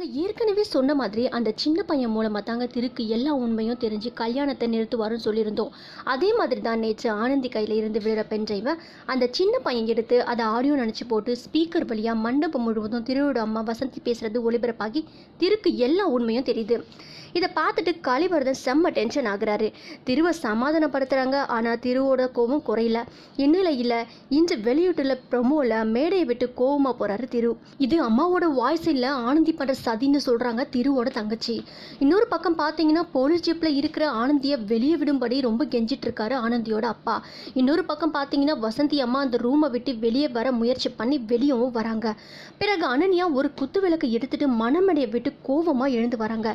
நாங்கள் ஏற்கனவே சொன்ன மாதிரி அந்த சின்ன பையன் மூலமாக தாங்க திருக்கு எல்லா உண்மையும் தெரிஞ்சு கல்யாணத்தை நிறுத்துவாருன்னு சொல்லியிருந்தோம். அதே மாதிரி தான் நேற்று ஆனந்தி கையில் இருந்து விழுற பென்ட்ரைவை அந்த சின்ன பையன் எடுத்து அதை ஆடியோ நினச்சி போட்டு ஸ்பீக்கர் வழியாக மண்டபம் முழுவதும் திருவோட அம்மா வசந்தி பேசுகிறது ஒளிபரப்பாகி திருக்கு எல்லா உண்மையும் தெரியுது. இதை பார்த்துட்டு காளிவர்தன் செம்ம டென்ஷன் ஆகுறாரு. திருவை சமாதானப்படுத்துகிறாங்க ஆனால் திருவோட கோபம் குறையல. இந்நிலையில் இன்று வெளியூட்டில் ப்ரொமோவில் மேடையை விட்டு கோவமாக போகிறாரு திரு. இது அம்மாவோட வாய்ஸ் இல்லை ஆனந்தி பண்ணுற சதின்னு சொல்கிறாங்க திருவோட தங்கச்சி. இன்னொரு பக்கம் பார்த்தீங்கன்னா போலீஸ் ஜீப்பில் இருக்கிற ஆனந்தியை வெளியே விடும்படி ரொம்ப கெஞ்சிட்ருக்காரு ஆனந்தியோட அப்பா. இன்னொரு பக்கம் பார்த்தீங்கன்னா வசந்தி அம்மா அந்த ரூமை விட்டு வெளியே வர முயற்சி பண்ணி வெளியவும் வராங்க. பிறகு அனன்யா ஒரு குத்து விளக்கு எடுத்துட்டு மனமடையை விட்டு கோவமாக எழுந்து வராங்க.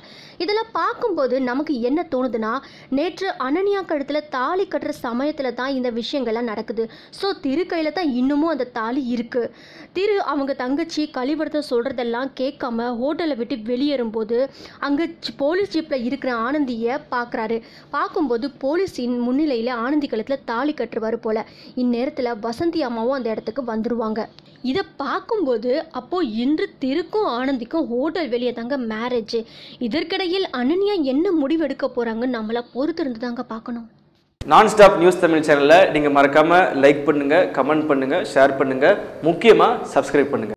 இதெல்லாம் பார்க்கும்போது நமக்கு என்ன தோணுதுன்னா நேற்று அனன்யா கழுத்தில் தாலி கட்டுற சமயத்தில் தான் இந்த விஷயங்கள்லாம் நடக்குது. ஸோ திரு கையில் தான் இன்னமும் அந்த தாலி இருக்குது திரு அவங்க தங்கச்சி கழிவரத்தை சொல்கிறதெல்லாம் கேட்காம ஹோட்டலை விட்டு வெளியேறும்போது அங்கே போலீஸ் ஜீப்பில் இருக்கிற ஆனந்தியை பார்க்குறாரு பார்க்கும்போது போலீஸின் முன்னிலையில் ஆனந்தி கழுத்தில் தாலி கட்டுருவார் போல். இந்நேரத்தில் வசந்தி அம்மாவும் அந்த இடத்துக்கு வந்துடுவாங்க இதை பார்க்கும்போது அப்போது இன்று திருக்கும் ஆனந்திக்கும் ஹோட்டல் வெளியே தாங்க மேரேஜ் இதற்கிடையில் அனன்யா என்ன முடிவெடுக்க போகிறாங்கன்னு நம்மளை பொறுத்து இருந்து தாங்க பார்க்கணும் நான் ஸ்டாப் நியூஸ் தமிழ் சேனலில் நீங்கள் மறக்காமல் லைக் பண்ணுங்கள் கமெண்ட் பண்ணுங்கள் ஷேர் பண்ணுங்கள் முக்கியமாக சப்ஸ்கிரைப் பண்ணுங்கள்